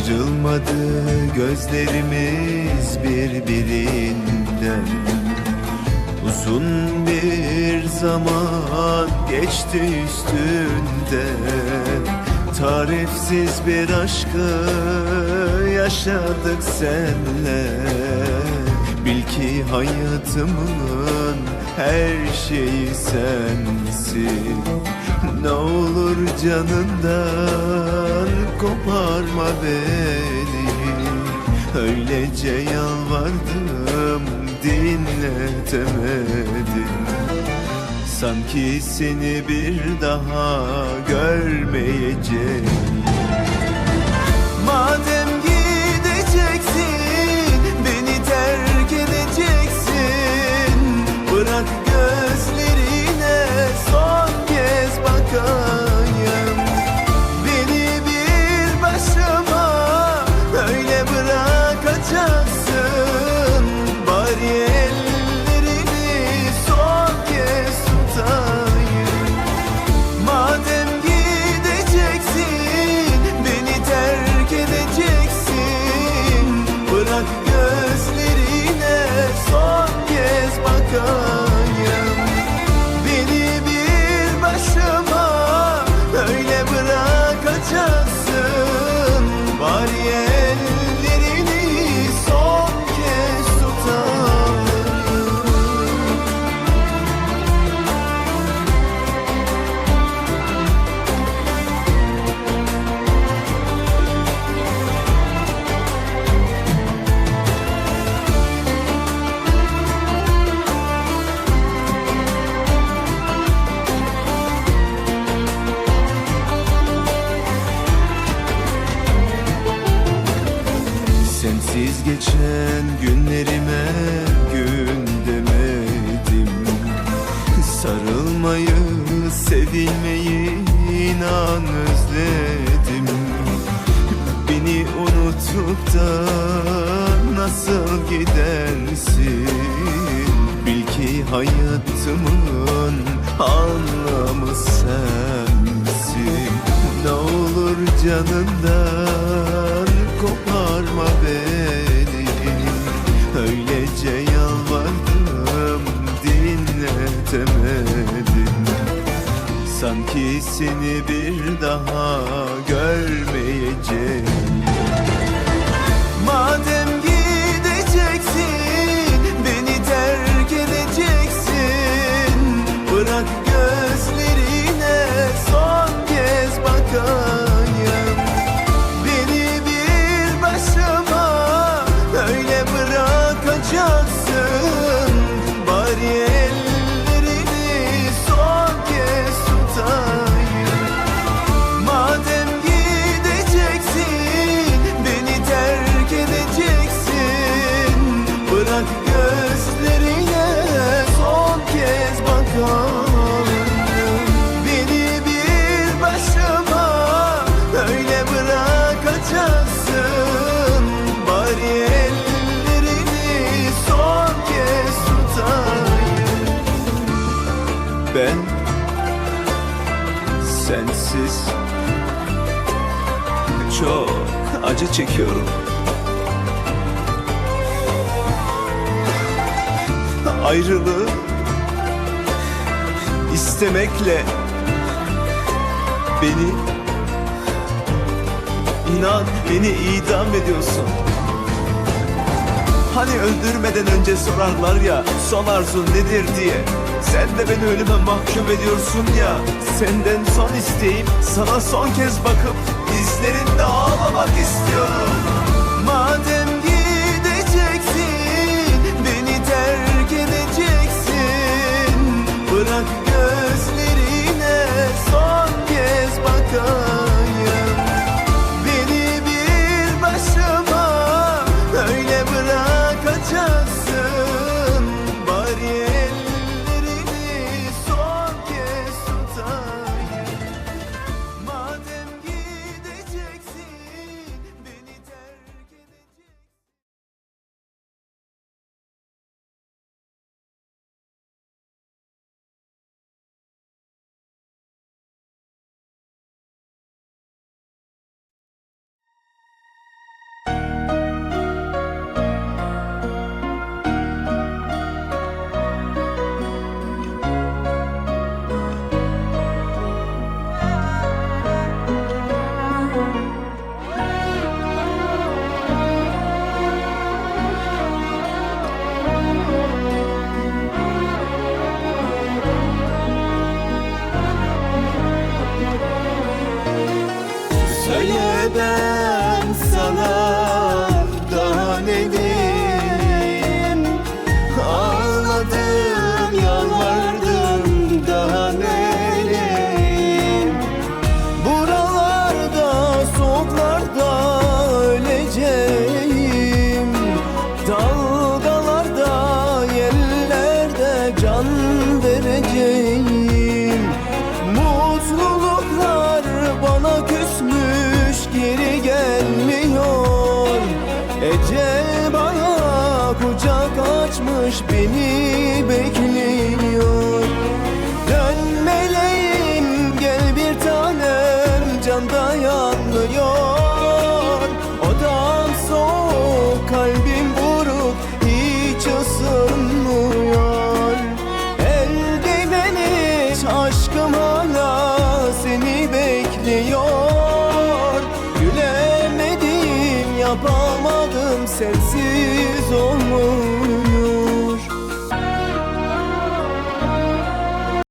Ayrılmadı gözlerimiz birbirinden. Uzun bir zaman geçti üstünden. Tarifsiz bir aşkı yaşadık senle Bil ki hayatımın her şeyi sensin. Ne olur canından koparma beni. Öylece yalvardım dinletemedim. Sanki seni bir daha görmeyeceğim. Madem geçen günlerime gün demedim. Sarılmayı, sevilmeyi inan özledim. Beni unutup da nasıl gidersin? Bil ki hayatımın anlamı sensin. Ne olur canından Sanki seni bir daha görmeyeceğim. Madem gideceksin, beni terk edeceksin. Bırak gözlerine son kez bakayım. Beni bir başıma öyle bırakacaksın. Bari çok acı çekiyorum. Ayrılığı istemekle beni inan beni idam ediyorsun. Hani öldürmeden önce sorarlar ya son arzun nedir diye. Sen de beni ölüme mahkum ediyorsun ya. Senden son isteğim sana son kez bakıp izlerinde ağlamak istiyorum. Tanem canda